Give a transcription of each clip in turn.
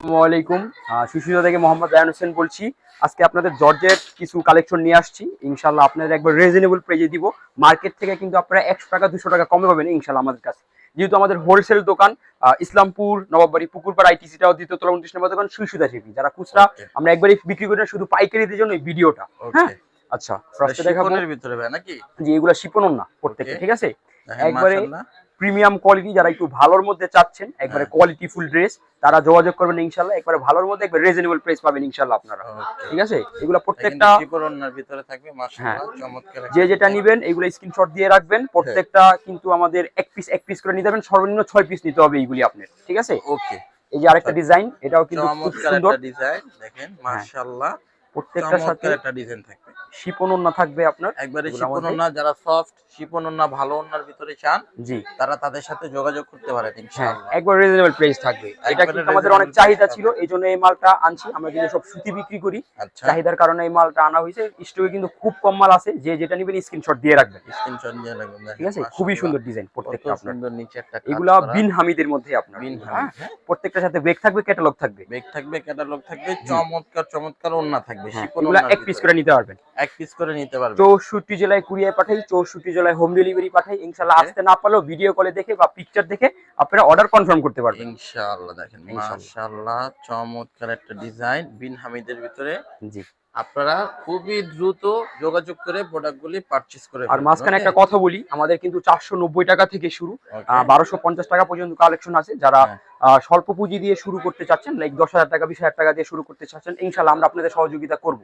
আসসালামু আলাইকুম। আহ, সুশীলা থেকে মোহাম্মদ জায়ান হোসেন বলছি। আজকে আপনাদের জর্জের কিছু কালেকশন নিয়ে আসছি। ইনশাল্লাহ আপনাদের একবার রিজনেবল প্রাইজে দিব। মার্কেট থেকে কিন্তু আপনারা একশো টাকা দুশো টাকা কমে পাবেন ইনশাল্লাহ আমাদের কাছে। যেহেতু আমাদের হোলসেল দোকান ইসলামপুর নবাববাড়ি পুকুরপাড় আইটিসিটাও দ্বিতীয় তলা উনত্রিশ নম্বর দোকান সুইসুদা শিপি যারা খুচরা আমরা একবারই বিক্রি করি না শুধু পাইকারিদের জন্য এই ভিডিওটা। হ্যাঁ? আচ্ছা ফার্স্টে দেখাবো। ভিতরে নাকি? যে এগুলো শিপনন না প্রত্যেকটা ঠিক আছে? একবারে। প্রিমিয়াম কোয়ালিটি যারা একটু ভালোর মধ্যে চাচ্ছেন একবারে হ্যাঁ। কোয়ালিটি ফুল ড্রেস তারা যোগাযোগ করবেন ইনশাল্লাহ একবারে ভালোর মধ্যে একবার রিজনেবল প্রাইস পাবেন ইনশাল্লাহ আপনারা। ঠিক আছে? এগুলো প্রত্যেকটা ভিতরে থাকবে মাশাআল্লাহ হ্যাঁ। যে যেটা। নিবেন এগুলো স্ক্রিনশট দিয়ে রাখবেন প্রত্যেকটা কিন্তু আমাদের এক পিস এক পিস করে নিতে হবেন সর্বনিম্ন ছয় পিস নিতে হবে এইগুলি আপনার ঠিক আছে? ওকে এই যে আরেকটা ডিজাইন এটাও কিন্তু খুব সুন্দর একটা ডিজাইন দেখেন মাশাআল্লাহ প্রত্যেকটার সাথে একটা ডিজাইন শিপনন্না থাকবে আপনার। একবারে শিপন ওন্না যারা সফট শিপন ওন্না ভালো ওন্নার ভিতরে চান জি। তারা তাদের সাথে যোগাযোগ করতে পারেন হ্যাঁ ইনশাআল্লাহ। একবার রিজনেবল প্রাইস থাকবে। এটা কিন্তু আমাদের অনেক চাহিদা ছিল এই জন্য এই মালটা আনছি। আমরা কিন্তু সব সুতি বিক্রি করি। আচ্ছা। চাহিদার কারণে এই মালটা আনা হয়েছে। স্টকে কিন্তু খুব কম মাল আছে। যে যেটা নেবেন স্ক্রিনশট দিয়ে রাখবেন। স্ক্রিনশট নিয়ে রাখবেন ঠিক আছে? খুবই সুন্দর ডিজাইন প্রত্যেকটা আপনার। সুন্দর নিচে একটা এগুলা। বিন হামিদের মধ্যে আপনার। বিন হ্যাঁ? হামিদ, হ্যাঁ? প্রত্যেকটার সাথে বেগ থাকবে ক্যাটালগ থাকবে। বেগ থাকবে ক্যাটালগ থাকবে চমৎকার চমৎকার ওন্না থাকবে শিপন এগুলা এক পিস করে নিতে পারবেন। এক পিস করে নিতে পারবে চৌষট্টি জেলায় কুরিয়ার পাঠাই চৌষট্টি জেলায় হোম ডেলিভারি পাঠাই ইনশাল্লাহ Okay. আসতে না পারলেও ভিডিও কলে দেখে বা পিকচার দেখে আপনারা অর্ডার কনফার্ম করতে পারবেন ইনশাআল্লাহ দেখেন। মাশাআল্লাহ চমৎকার একটা ডিজাইন বিন হামিদের ভিতরে জি আপনারা খুবই দ্রুত যোগাযোগ করে প্রোডাক্টগুলি পারচেজ করে আর মাঝখানে একটা কথা বলি আমাদের কিন্তু চারশো নব্বই টাকা থেকে শুরু বারোশো পঞ্চাশ টাকা পর্যন্ত কালেকশন আছে। যারা হ্যাঁ। স্বল্প পুঁজি দিয়ে শুরু করতে চাচ্ছেন লাইক দশ হাজার টাকা বিশ হাজার টাকা দিয়ে শুরু করতে চাচ্ছেন ইনশাল্লাহ আমরা আপনাদের সহযোগিতা করব।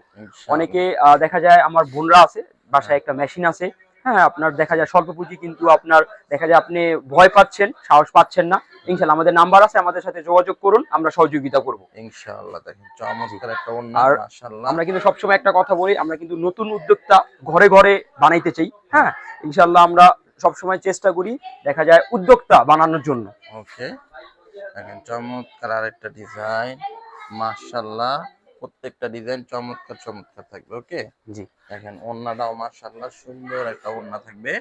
অনেকে আহ, দেখা যায় আমার বোনরা আছে বাসায় একটা মেশিন আছে হ্যাঁ আপনার দেখা যায় স্বল্প পুঁজি কিন্তু আপনার দেখা যায় আপনি ভয় পাচ্ছেন সাহস পাচ্ছেন না। ইনশাল্লাহ আমাদের নাম্বার আছে আমাদের সাথে যোগাযোগ করুন আমরা সহযোগিতা করব। ইনশাআল্লাহ দেখেন চমৎকার একটা আর মাশাআল্লাহ। আমরা কিন্তু সবসময় একটা কথা বলি আমরা কিন্তু নতুন উদ্যোক্তা ঘরে ঘরে বানাইতে চাই হ্যাঁ? ইনশাল্লাহ আমরা সবসময় চেষ্টা করি দেখা যায় উদ্যোক্তা বানানোর জন্য। ওকে দেখেন চমৎকার আরেকটা ডিজাইন মাশাআল্লাহ। প্রত্যেকটা ডিজাইন চমৎকার চমৎকার থাকবে ওকে জি। দেখেন ওন্নাটাও মাশাআল্লাহ সুন্দর একটা ওন্না থাকবে।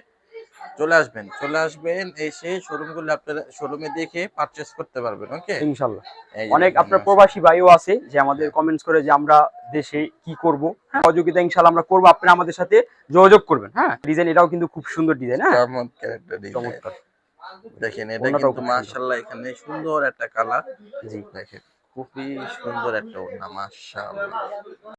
চলে আসবেন চলে আসবেন এসে শোরুমগুলো আপনারা শোরুমে দেখে পারচেজ করতে পারবেন ওকে ইনশাল্লাহ অনেক আপনার প্রবাসী ভাইও আছে যে আমাদের কমেন্টস করে যে আমরা দেশে কি করব। হ্যাঁ। সহযোগিতা ইনশাল্লাহ আমরা করব আপনারা আমাদের সাথে যোগাযোগ করবেন হ্যাঁ? ডিজাইন এটাও কিন্তু খুব সুন্দর ডিজাইন হ্যাঁ? চমৎকার একটা ডিজাইন দেখেন এটা কিন্তু মাশাআল্লাহ এখানে সুন্দর একটা কালার জি। দেখেন। খুবই সুন্দর একটা ওড়না মাশাআল্লাহ।